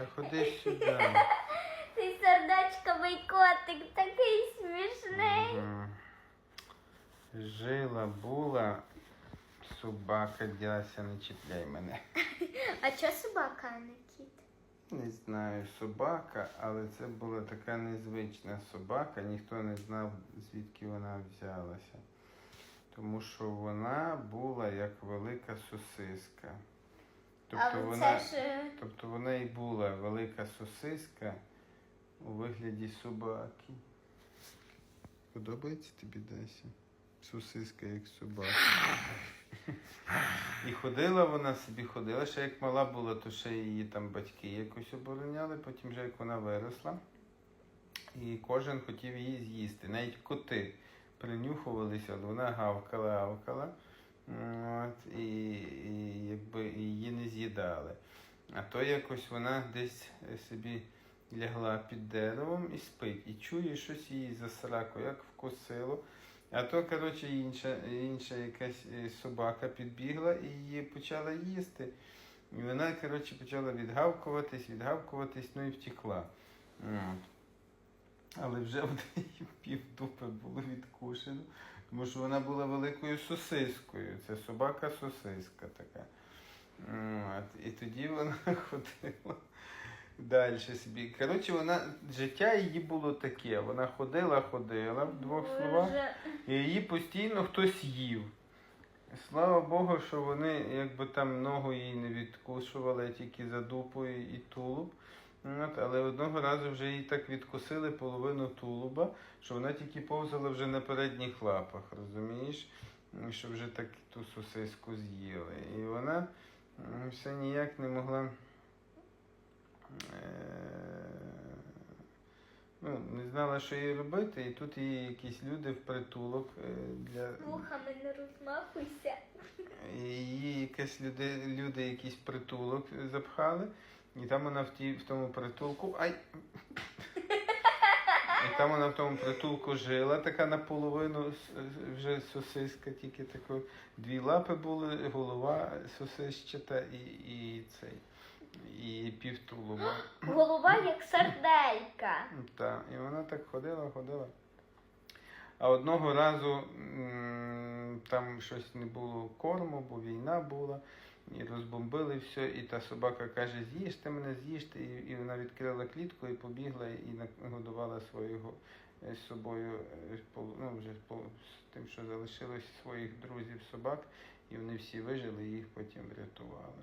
Та ходи сюди. Цей сердечковий котик такий смішний. Жила була собака Дяся, не чіпляй мене. А чого собака, а не кіт? Не знаю, собака, але це була така незвична собака, ніхто не знав, звідки вона взялася. Тому що вона була як велика сосиска. Тобто Але вона, це ж е, тобто вона і була велика сосиска у вигляді собаки. Подобається тобі Дася? Сосиска як собака. І ходила вона собі, ходила, ще як мала була, то ще її там батьки якось обороняли, потім вже як вона виросла. І кожен хотів її з'їсти. Навіть коти принюхувалися, от вона гавкала, гавкала. От, і, з'їдали. А то якось вона десь е, собі лягла під деревом і спить. І чує щось її за сраку, як вкусило. А то, коротше, інша, інша якась е, собака підбігла і її почала їсти. І вона, коротше, почала відгавкуватись, відгавкуватись, ну і втекла. От. Але вже в неї було відкушено, тому що вона була великою сосискою. Це собака-сосиска така. От. І тоді вона ходила далі собі. Коротше, вона, життя її було таке. Вона ходила, ходила в двох словах. І її постійно хтось їв. Слава Богу, що вони якби там ногу їй не відкушували, тільки за дупою і тулуб. От, але одного разу вже їй так відкусили половину тулуба, що вона тільки повзала вже на передніх лапах, розумієш? Що вже так ту сосиску з'їли. І вона все ніяк не могла. е, Ну, не знала, що їй робити, і тут її якісь люди в притулок е, для Мухами не розмахуйся. її якісь люди, люди якийсь притулок запхали, і там вона в, ті, в тому притулку. Ай! І там вона в тому притулку жила, така наполовину вже сосиска, тільки тако. Дві лапи були, голова сосищата і, і цей. І півтулуба. Голова як серделька. Так, і вона так ходила, ходила. А одного разу там щось не було корму, бо війна була, і розбомбили все, і та собака каже, з'їжте мене, з'їжте. І, вона відкрила клітку і побігла і нагодувала свого е, з собою, е, ну, вже з тим, що залишилось своїх друзів собак, і вони всі вижили, і їх потім врятували.